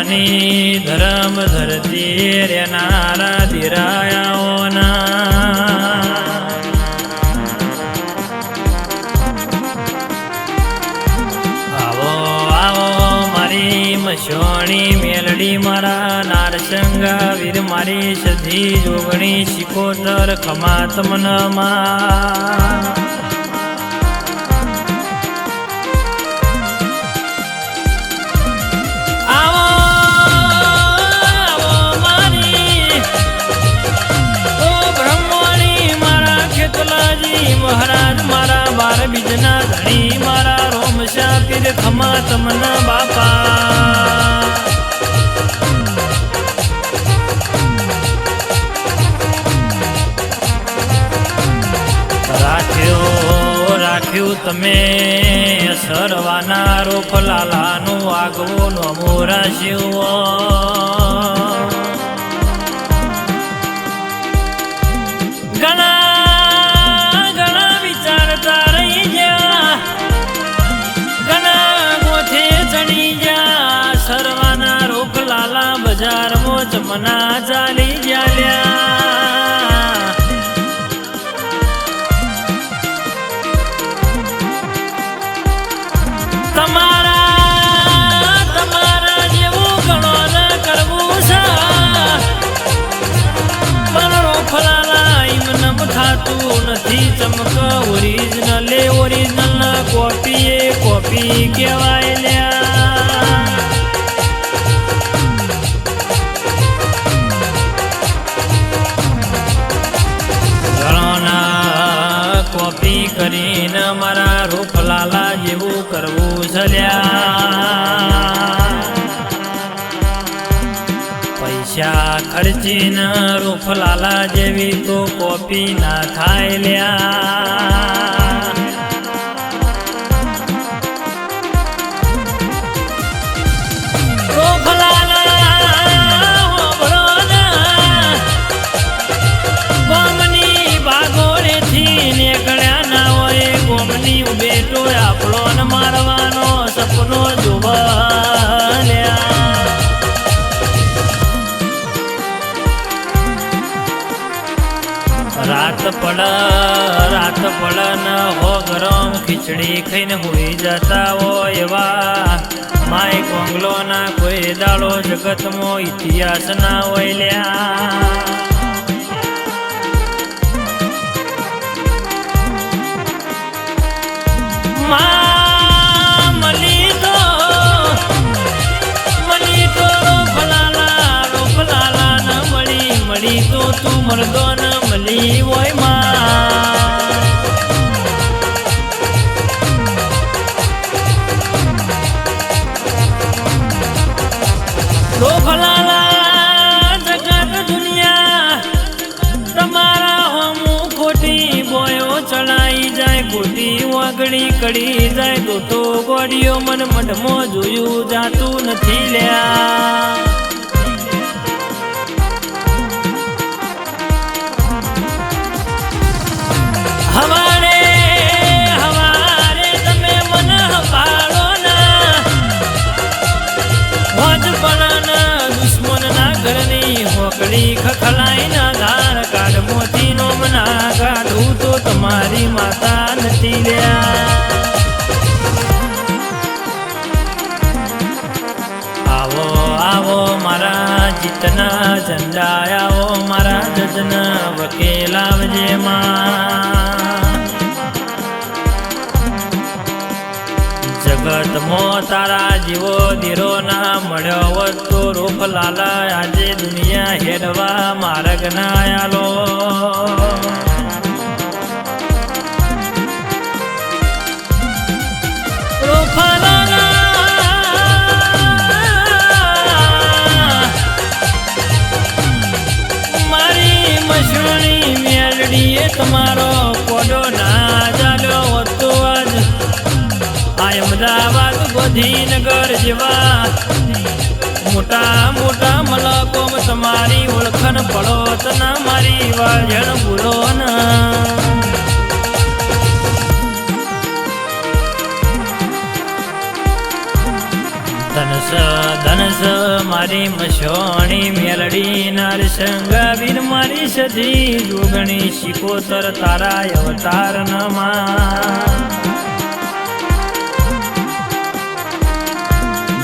અસરવાની ધરમ ધરતી રેનારા ધીરાયાઓના આવો આવો, મારી મશોણી મેલડી મારા નારસંગા વીર મારી સધી જોગણી શિકોતર ખમાત ખમા તમના બાપા. રાખ્યો રાખ્યું તમે સરવાના રોફલાલાનું આગવું નમો શિવ બજારમાં जाली જ્યાલ્યા તમારા તમારા જેવું ઘણો કરવું છે મારો ફલાલા એમ થાતું નથી ચમક ઓરિજિનલ ઓરિજિનલ કોપી કોપી કહેવાય લ્યા પૈસા ખર્ચીને રૂફલાલા જેવી તો કોપી ના થાય લ્યા. બેટો આપણો મારવાનો સપનો જોવા રાત પડ રાત પડ હો ગરમ. ખીચડી ખાઈને હોઈ જતા હોય એવા. માય કોંગલો ના કોઈ દાડો જગતમો ઇતિહાસ ના હોય લ્યા. તું મરદો કડી જાય તો તો ગોડીઓ મન મઢમો જોયું જાતું નથી લ્યા. હવારે હવારે તમે મન હપાડો ના. ભજ પણ ઘરની હોકડી ખખલાઈ ના ધાર કાઢ મોતી નો મના તમારી માતા નથી આવો આવો મારા જીતના ઝંડા આવો મારા જજના વકીલ આવજે માં. જગતમાં તારા જીવો દીરો ના મળ્યો વસ્તુ રૂપ લાલા આજે દુનિયા હેડવા માર્ગ ના આલો. મેલડીએ તમારો કોડો ના ચાલ્યો હતો આજ. આ અમદાવાદ ગોધીનગર જેવા મોટા મોટા મલકોમ તમારી ઓળખણ પડો તના મારી વાજણ ભૂલો ના. મારી મશોણી મેલડી નરસંગ વીર મારી સધી જોગણી શિકોતર તારા અવતાર નમા.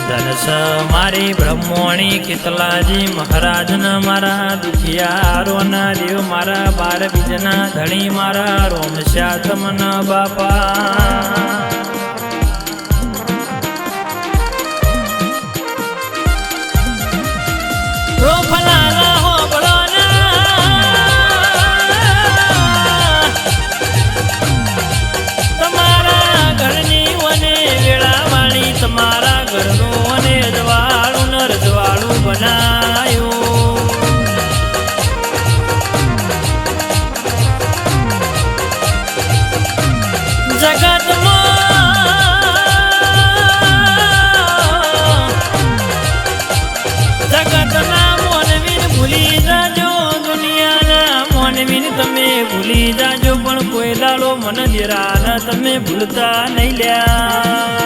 ધનસ મારી બ્રહ્મોણી કિતલાજી મહારાજ ના મારા દુખિયારો ના દેવ મારા બાર બીજના ધણી મારા રોમ શ્યાતમ બાપા. પણ મન દેરાના તમે ભૂલતા નહીં લ્યા.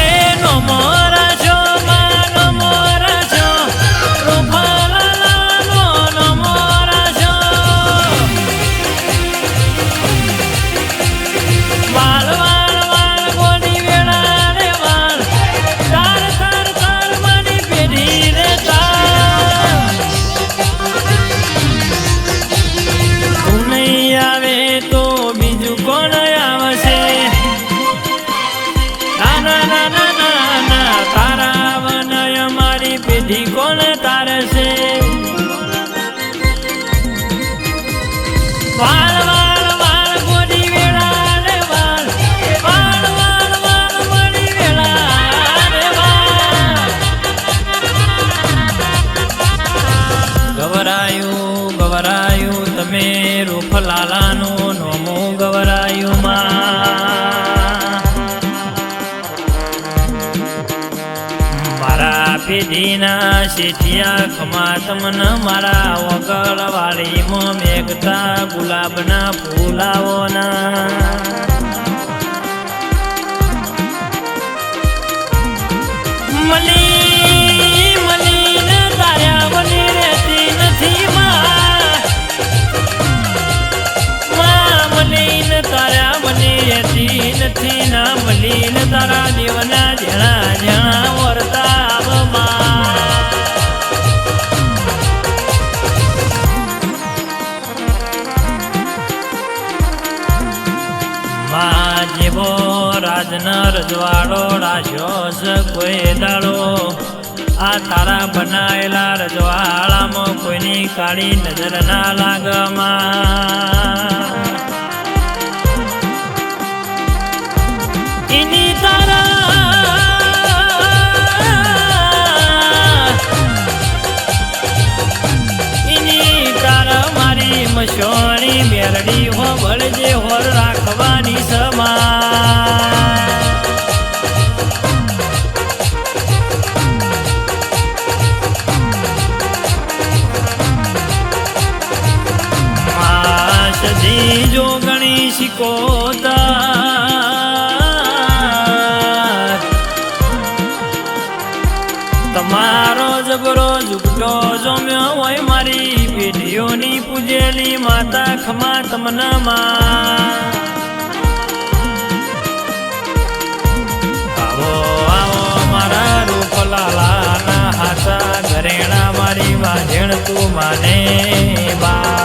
એનો મોરા રૂપલાલાનું નોમું ગવરાયું મારા પેઢીના શેઠિયા ખમા તમને મારા વગળ વાળીમાં મેઘતા ગુલાબના ફૂલાઓના રહેતી નથી ના તારા દેવના જણા જણા જેવો રાજના રજવાડો છે કોઈ દાડો. આ તારા બનાયેલા રજવાડામાં કોઈની કાળી નજર ના લાગમાં. એની તારા. મારી મશોણી મેરડી હો રાખવાની સમા જોગણી જો પેઢીઓની માતા ખમા તમના માં આવો આવો, મારા રૂપલાલાના હાસા ઘરેણા મારી વાજણ તું માને બા.